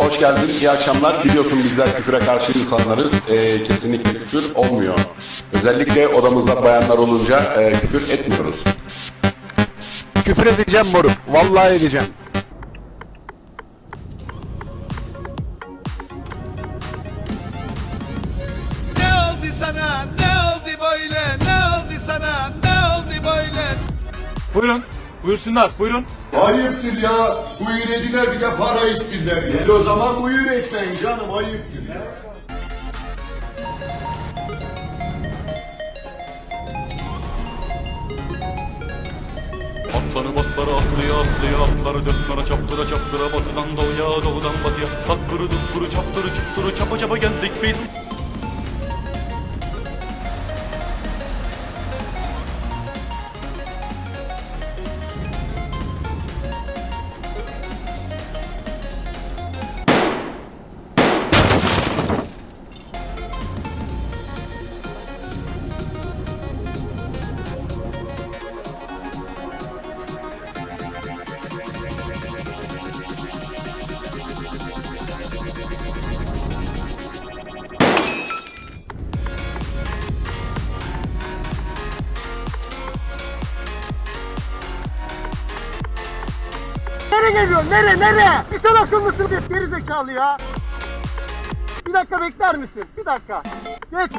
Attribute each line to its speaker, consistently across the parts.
Speaker 1: Hoş geldin, iyi akşamlar. Biliyorsun bizler küfüre karşı insanlarız. Ee, kesinlikle küfür olmuyor. Özellikle odamızda bayanlar olunca e, küfür etmiyoruz.
Speaker 2: Küfür edeceğim moruk. Vallahi edeceğim.
Speaker 3: Ne oldu sana? Ne oldu böyle? Ne oldu sana? Ne oldu böyle?
Speaker 4: Buyurun. Buyursunlar. Buyurun.
Speaker 5: Ayıptır ya. Buyur ediler bir de para istiyorlar ya. O zaman buyur etmeyin canım ayıptır ya.
Speaker 6: Atları botları atlıyor atlıyor atları dörtlere çaptıra çaptıra batıdan doğuya doğudan batıya Takkuru dukkuru çaptırı çukturu çapa çapa geldik biz
Speaker 7: Nereye geliyor? Nereye? Nereye? Bir sen akıllısın bir geri zekalı ya. Bir dakika bekler misin? Bir dakika. Geç.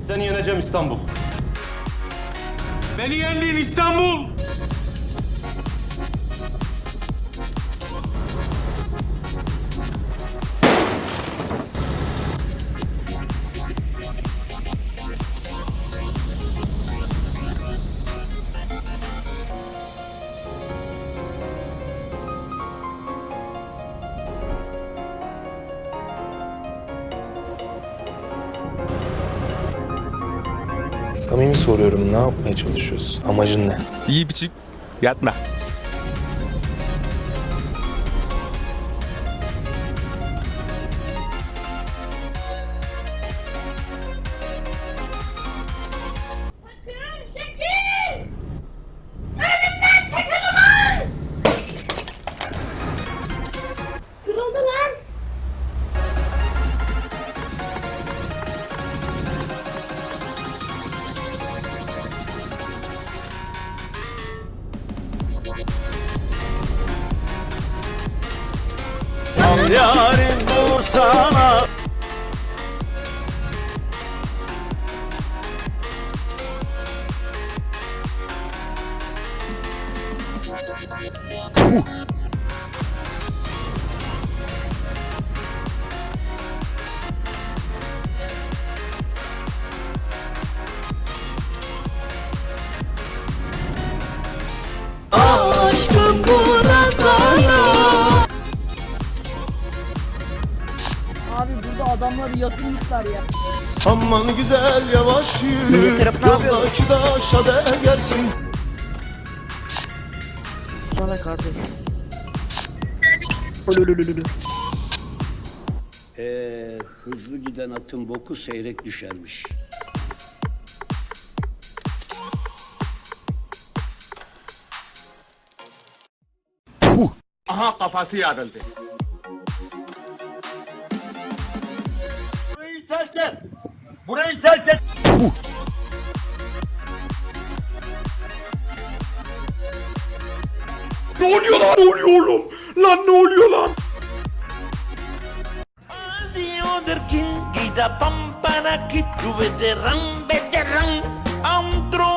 Speaker 6: Seni yeneceğim İstanbul
Speaker 4: Beni yendiğin İstanbul.
Speaker 8: Samimi soruyorum ne yapmaya çalışıyorsun? Amacın ne?
Speaker 2: İyi biçik. Yatma. Sana.
Speaker 9: Aşkım
Speaker 7: adamları yatırmışlar ya.
Speaker 5: Aman güzel yavaş yürü. Yoldaki taşa değersin.
Speaker 7: Sana kardeş.
Speaker 10: Ee, hızlı giden atın boku seyrek düşermiş.
Speaker 4: Aha kafası yarıldı.
Speaker 3: Terk et. Burayı terk et.
Speaker 5: Ne oluyor lan? Ne oluyor oğlum? Lan ne oluyor lan?
Speaker 3: King, kitu veteran, veteran. Antro